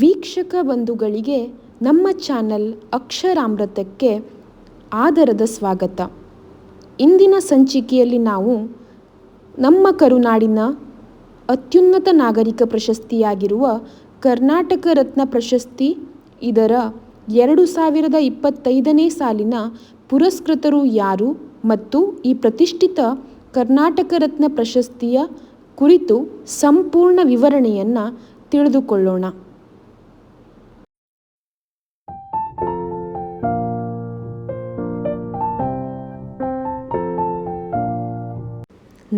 ವೀಕ್ಷಕ ಬಂಧುಗಳಿಗೆ ನಮ್ಮ ಚಾನಲ್ ಅಕ್ಷರಾಮೃತಕ್ಕೆ ಆದರದ ಸ್ವಾಗತ. ಇಂದಿನ ಸಂಚಿಕೆಯಲ್ಲಿ ನಾವು ನಮ್ಮ ಕರುನಾಡಿನ ಅತ್ಯುನ್ನತ ನಾಗರಿಕ ಪ್ರಶಸ್ತಿಯಾಗಿರುವ ಕರ್ನಾಟಕ ರತ್ನ ಪ್ರಶಸ್ತಿ, ಇದರ ಎರಡು ಸಾವಿರದ ಇಪ್ಪತ್ತೈದನೇ ಸಾಲಿನ ಪುರಸ್ಕೃತರು ಯಾರು ಮತ್ತು ಈ ಪ್ರತಿಷ್ಠಿತ ಕರ್ನಾಟಕ ರತ್ನ ಪ್ರಶಸ್ತಿಯ ಕುರಿತು ಸಂಪೂರ್ಣ ವಿವರಣೆಯನ್ನು ತಿಳಿದುಕೊಳ್ಳೋಣ.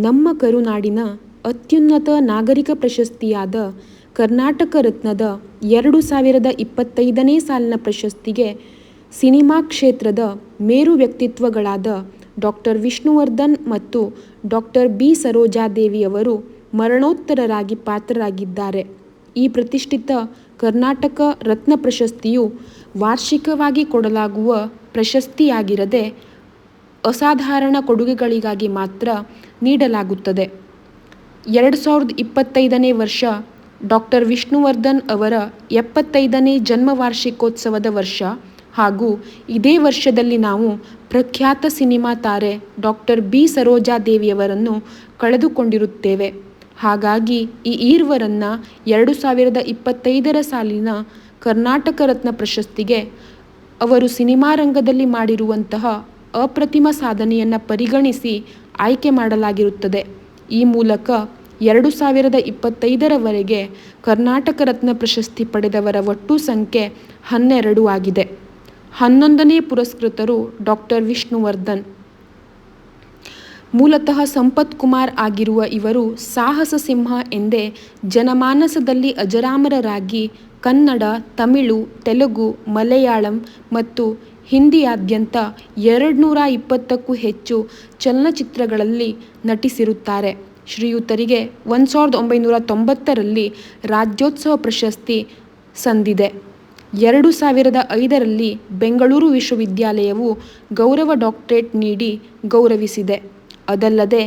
ನಮ್ಮ ಕರುನಾಡಿನ ಅತ್ಯುನ್ನತ ನಾಗರಿಕ ಪ್ರಶಸ್ತಿಯಾದ ಕರ್ನಾಟಕ ರತ್ನದ ಎರಡು ಸಾವಿರದ ಇಪ್ಪತ್ತೈದನೇ ಸಾಲಿನ ಪ್ರಶಸ್ತಿಗೆ ಸಿನಿಮಾ ಕ್ಷೇತ್ರದ ಮೇರು ವ್ಯಕ್ತಿತ್ವಗಳಾದ ಡಾಕ್ಟರ್ ವಿಷ್ಣುವರ್ಧನ್ ಮತ್ತು ಡಾಕ್ಟರ್ ಬಿ ಸರೋಜಾದೇವಿಯವರು ಮರಣೋತ್ತರರಾಗಿ ಪಾತ್ರರಾಗಿದ್ದಾರೆ. ಈ ಪ್ರತಿಷ್ಠಿತ ಕರ್ನಾಟಕ ರತ್ನ ಪ್ರಶಸ್ತಿಯು ವಾರ್ಷಿಕವಾಗಿ ಕೊಡಲಾಗುವ ಪ್ರಶಸ್ತಿಯಾಗಿರದೆ ಅಸಾಧಾರಣ ಕೊಡುಗೆಗಳಿಗಾಗಿ ಮಾತ್ರ ನೀಡಲಾಗುತ್ತದೆ. ಎರಡು ಸಾವಿರದ ಇಪ್ಪತ್ತೈದನೇ ವರ್ಷ ಡಾಕ್ಟರ್ ವಿಷ್ಣುವರ್ಧನ್ ಅವರ ಎಪ್ಪತ್ತೈದನೇ ಜನ್ಮ ವಾರ್ಷಿಕೋತ್ಸವದ ವರ್ಷ ಹಾಗೂ ಇದೇ ವರ್ಷದಲ್ಲಿ ನಾವು ಪ್ರಖ್ಯಾತ ಸಿನಿಮಾ ತಾರೆ ಡಾಕ್ಟರ್ ಬಿ. ಸರೋಜಾದೇವಿಯವರನ್ನು ಕಳೆದುಕೊಂಡಿರುತ್ತೇವೆ. ಹಾಗಾಗಿ ಈ ಈರ್ವರನ್ನು ಎರಡು ಸಾವಿರದ ಇಪ್ಪತ್ತೈದರ ಸಾಲಿನ ಕರ್ನಾಟಕ ರತ್ನ ಪ್ರಶಸ್ತಿಗೆ ಅವರು ಸಿನಿಮಾ ರಂಗದಲ್ಲಿ ಮಾಡಿರುವಂತಹ ಅಪ್ರತಿಮ ಸಾಧನೆಯನ್ನು ಪರಿಗಣಿಸಿ ಆಯ್ಕೆ ಮಾಡಲಾಗಿರುತ್ತದೆ. ಈ ಮೂಲಕ ಎರಡು ಸಾವಿರದ ಇಪ್ಪತ್ತೈದರವರೆಗೆ ಕರ್ನಾಟಕ ರತ್ನ ಪ್ರಶಸ್ತಿ ಪಡೆದವರ ಒಟ್ಟು ಸಂಖ್ಯೆ ಹನ್ನೆರಡು ಆಗಿದೆ. ಹನ್ನೊಂದನೇ ಪುರಸ್ಕೃತರು ಡಾಕ್ಟರ್ ವಿಷ್ಣುವರ್ಧನ್. ಮೂಲತಃ ಸಂಪತ್ ಕುಮಾರ್ ಆಗಿರುವ ಇವರು ಸಾಹಸ ಸಿಂಹ ಎಂದೇ ಜನಮಾನಸದಲ್ಲಿ ಅಜರಾಮರರಾಗಿ ಕನ್ನಡ, ತಮಿಳು, ತೆಲುಗು, ಮಲಯಾಳಂ ಮತ್ತು ಹಿಂದಿಯಾದ್ಯಂತ ಎರಡುನೂರ ಇಪ್ಪತ್ತಕ್ಕೂ ಹೆಚ್ಚು ಚಲನಚಿತ್ರಗಳಲ್ಲಿ ನಟಿಸಿರುತ್ತಾರೆ. ಶ್ರೀಯುತರಿಗೆ ಒಂದು ಸಾವಿರದ ಒಂಬೈನೂರ ತೊಂಬತ್ತರಲ್ಲಿ ರಾಜ್ಯೋತ್ಸವ ಪ್ರಶಸ್ತಿ ಸಂದಿದೆ. ಎರಡು ಸಾವಿರದ ಐದರಲ್ಲಿ ಬೆಂಗಳೂರು ವಿಶ್ವವಿದ್ಯಾಲಯವು ಗೌರವ ಡಾಕ್ಟರೇಟ್ ನೀಡಿ ಗೌರವಿಸಿದೆ. ಅದಲ್ಲದೆ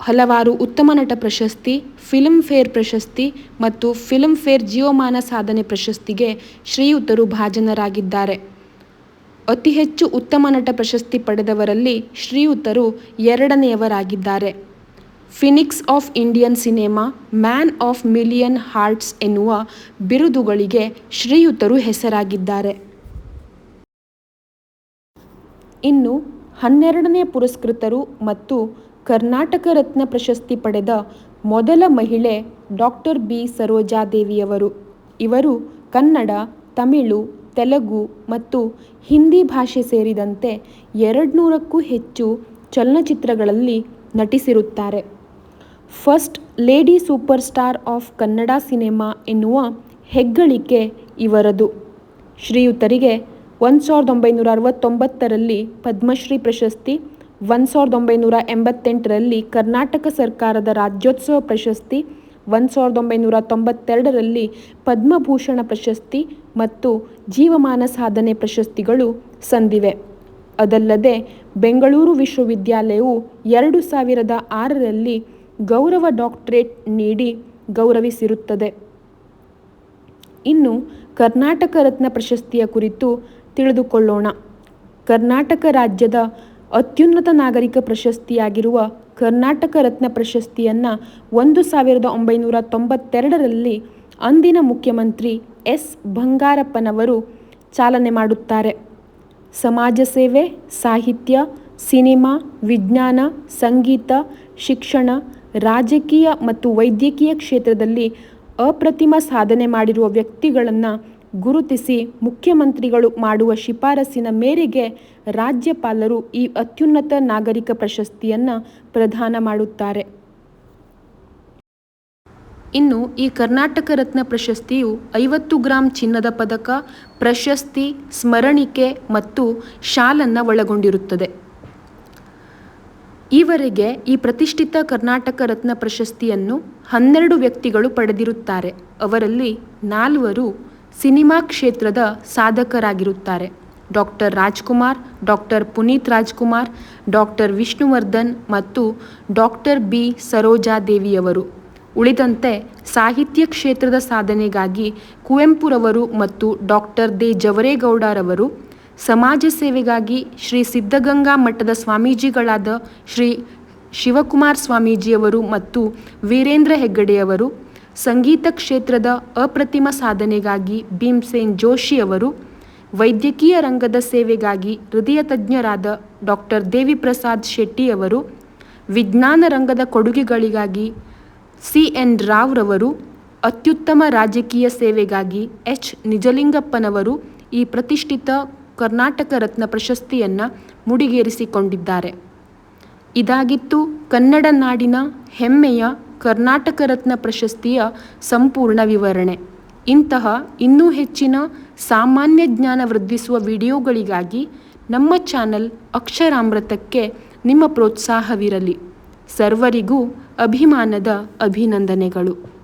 ಹಲವಾರು ಉತ್ತಮ ನಟ ಪ್ರಶಸ್ತಿ ಫಿಲ್ಮ್ ಫೇರ್ ಪ್ರಶಸ್ತಿ ಮತ್ತು ಫಿಲ್ಮ್ ಫೇರ್ ಜೀವಮಾನ ಸಾಧನೆ ಪ್ರಶಸ್ತಿಗೆ ಶ್ರೀಯುತರು ಭಾಜನರಾಗಿದ್ದಾರೆ. ಅತಿ ಹೆಚ್ಚು ಉತ್ತಮ ನಟ ಪ್ರಶಸ್ತಿ ಪಡೆದವರಲ್ಲಿ ಶ್ರೀಯುತರು ಎರಡನೆಯವರಾಗಿದ್ದಾರೆ. Phoenix of Indian cinema, man of million hearts ಎನ್ನುವ ಬಿರುದುಗಳಿಗೆ ಶ್ರೀಯುತರು ಹೆಸರಾಗಿದ್ದಾರೆ. ಇನ್ನು ಹನ್ನೆರಡನೇ ಪುರಸ್ಕೃತರು ಮತ್ತು ಕರ್ನಾಟಕ ರತ್ನ ಪ್ರಶಸ್ತಿ ಪಡೆದ ಮೊದಲ ಮಹಿಳೆ ಡಾಕ್ಟರ್ ಬಿ ಸರೋಜಾದೇವಿಯವರು. ಇವರು ಕನ್ನಡ, ತಮಿಳು, ತೆಲುಗು ಮತ್ತು ಹಿಂದಿ ಭಾಷೆ ಸೇರಿದಂತೆ ಎರಡುನೂರಕ್ಕೂ ಹೆಚ್ಚು ಚಲನಚಿತ್ರಗಳಲ್ಲಿ ನಟಿಸಿರುತ್ತಾರೆ. First lady superstar of Kannada cinema ಎನ್ನುವ ಹೆಗ್ಗಳಿಕೆ ಇವರದು. ಶ್ರೀಯುತರಿಗೆ ಒಂದು ಸಾವಿರದ ಒಂಬೈನೂರ ಅರವತ್ತೊಂಬತ್ತರಲ್ಲಿ ಪದ್ಮಶ್ರೀ ಪ್ರಶಸ್ತಿ ಒಂದು ಸಾವಿರದ ಒಂಬೈನೂರ ಎಂಬತ್ತೆಂಟರಲ್ಲಿ ಕರ್ನಾಟಕ ಸರ್ಕಾರದ ರಾಜ್ಯೋತ್ಸವ ಪ್ರಶಸ್ತಿ ಒಂದು ಸಾವಿರದ ಒಂಬೈನೂರ ತೊಂಬತ್ತೆರಡರಲ್ಲಿ ಪದ್ಮಭೂಷಣ ಪ್ರಶಸ್ತಿ ಮತ್ತು ಜೀವಮಾನ ಸಾಧನೆ ಪ್ರಶಸ್ತಿಗಳು ಸಂದಿವೆ. ಅದಲ್ಲದೆ, ಬೆಂಗಳೂರು ವಿಶ್ವವಿದ್ಯಾಲಯವು ಎರಡು ಸಾವಿರದ ಆರರಲ್ಲಿ ಗೌರವ ಡಾಕ್ಟರೇಟ್ ನೀಡಿ ಗೌರವಿಸಿರುತ್ತದೆ. ಇನ್ನು ಕರ್ನಾಟಕ ರತ್ನ ಪ್ರಶಸ್ತಿಯ ಕುರಿತು ತಿಳಿದುಕೊಳ್ಳೋಣ. ಕರ್ನಾಟಕ ರಾಜ್ಯದ ಅತ್ಯುನ್ನತ ನಾಗರಿಕ ಪ್ರಶಸ್ತಿಯಾಗಿರುವ ಕರ್ನಾಟಕ ರತ್ನ ಪ್ರಶಸ್ತಿಯನ್ನು ಒಂದು ಸಾವಿರದ ಒಂಬೈನೂರ ತೊಂಬತ್ತೆರಡರಲ್ಲಿ ಅಂದಿನ ಮುಖ್ಯಮಂತ್ರಿ ಎಸ್. ಬಂಗಾರಪ್ಪನವರು ಚಾಲನೆ ಮಾಡುತ್ತಾರೆ. ಸಮಾಜ ಸೇವೆ, ಸಾಹಿತ್ಯ, ಸಿನಿಮಾ, ವಿಜ್ಞಾನ, ಸಂಗೀತ, ಶಿಕ್ಷಣ, ರಾಜಕೀಯ ಮತ್ತು ವೈದ್ಯಕೀಯ ಕ್ಷೇತ್ರದಲ್ಲಿ ಅಪ್ರತಿಮ ಸಾಧನೆ ಮಾಡಿರುವ ವ್ಯಕ್ತಿಗಳನ್ನು ಗುರುತಿಸಿ ಮುಖ್ಯಮಂತ್ರಿಗಳು ಮಾಡುವ ಶಿಫಾರಸಿನ ಮೇರೆಗೆ ರಾಜ್ಯಪಾಲರು ಈ ಅತ್ಯುನ್ನತ ನಾಗರಿಕ ಪ್ರಶಸ್ತಿಯನ್ನು ಪ್ರದಾನ ಮಾಡುತ್ತಾರೆ. ಇನ್ನು ಈ ಕರ್ನಾಟಕ ರತ್ನ ಪ್ರಶಸ್ತಿಯು ಐವತ್ತು ಗ್ರಾಂ ಚಿನ್ನದ ಪದಕ, ಪ್ರಶಸ್ತಿ, ಸ್ಮರಣಿಕೆ ಮತ್ತು ಶಾಲನ್ನು ಒಳಗೊಂಡಿರುತ್ತದೆ. ಈವರೆಗೆ ಈ ಪ್ರತಿಷ್ಠಿತ ಕರ್ನಾಟಕ ರತ್ನ ಪ್ರಶಸ್ತಿಯನ್ನು ಹನ್ನೆರಡು ವ್ಯಕ್ತಿಗಳು ಪಡೆದಿರುತ್ತಾರೆ. ಅವರಲ್ಲಿ ನಾಲ್ವರು ಸಿನಿಮಾ ಕ್ಷೇತ್ರದ ಸಾಧಕರಾಗಿರುತ್ತಾರೆ. Doctor Rajkumar doctor Puneeth Rajkumar doctor Vishnuvardhan ಮತ್ತು ಡಾಕ್ಟರ್ ಬಿ. ಸರೋಜಾದೇವಿಯವರು. ಉಳಿದಂತೆ ಸಾಹಿತ್ಯ ಕ್ಷೇತ್ರದ ಸಾಧನೆಗಾಗಿ ಕುವೆಂಪುರವರು ಮತ್ತು ಡಾಕ್ಟರ್ ದೇ. ಜವರೇಗೌಡರವರು, ಸಮಾಜ ಸೇವೆಗಾಗಿ ಶ್ರೀ ಸಿದ್ಧಗಂಗಾ ಮಠದ ಸ್ವಾಮೀಜಿಗಳಾದ ಶ್ರೀ ಶಿವಕುಮಾರ್ ಸ್ವಾಮೀಜಿಯವರು ಮತ್ತು ವೀರೇಂದ್ರ ಹೆಗ್ಗಡೆಯವರು ಸಂಗೀತ ಕ್ಷೇತ್ರದ ಅಪ್ರತಿಮ ಸಾಧನೆಗಾಗಿ ಭೀಮ್ಸೇನ್ ಜೋಶಿಯವರು ವೈದ್ಯಕೀಯ ರಂಗದ ಸೇವೆಗಾಗಿ ಹೃದಯ ತಜ್ಞರಾದ ಡಾಕ್ಟರ್ ದೇವಿಪ್ರಸಾದ್ ಶೆಟ್ಟಿಯವರು ವಿಜ್ಞಾನ ರಂಗದ ಕೊಡುಗೆಗಳಿಗಾಗಿ ಸಿ ಎನ್ ರಾವ್ರವರು ಅತ್ಯುತ್ತಮ ರಾಜಕೀಯ ಸೇವೆಗಾಗಿ ಎಚ್ ನಿಜಲಿಂಗಪ್ಪನವರು ಈ ಪ್ರತಿಷ್ಠಿತ ಕರ್ನಾಟಕ ರತ್ನ ಪ್ರಶಸ್ತಿಯನ್ನು ಮುಡಿಗೇರಿಸಿಕೊಂಡಿದ್ದಾರೆ. ಇದಾಗಿತ್ತು ಕನ್ನಡ ನಾಡಿನ ಹೆಮ್ಮೆಯ ಕರ್ನಾಟಕ ರತ್ನ ಪ್ರಶಸ್ತಿಯ ಸಂಪೂರ್ಣ ವಿವರಣೆ. ಇಂತಹ ಇನ್ನೂ ಹೆಚ್ಚಿನ ಸಾಮಾನ್ಯ ಜ್ಞಾನ ವೃದ್ಧಿಸುವ ವಿಡಿಯೋಗಳಿಗಾಗಿ ನಮ್ಮ ಚಾನಲ್ ಅಕ್ಷರಾಮೃತಕ್ಕೆ ನಿಮ್ಮ ಪ್ರೋತ್ಸಾಹವಿರಲಿ. ಸರ್ವರಿಗೂ ಅಭಿಮಾನದ ಅಭಿನಂದನೆಗಳು.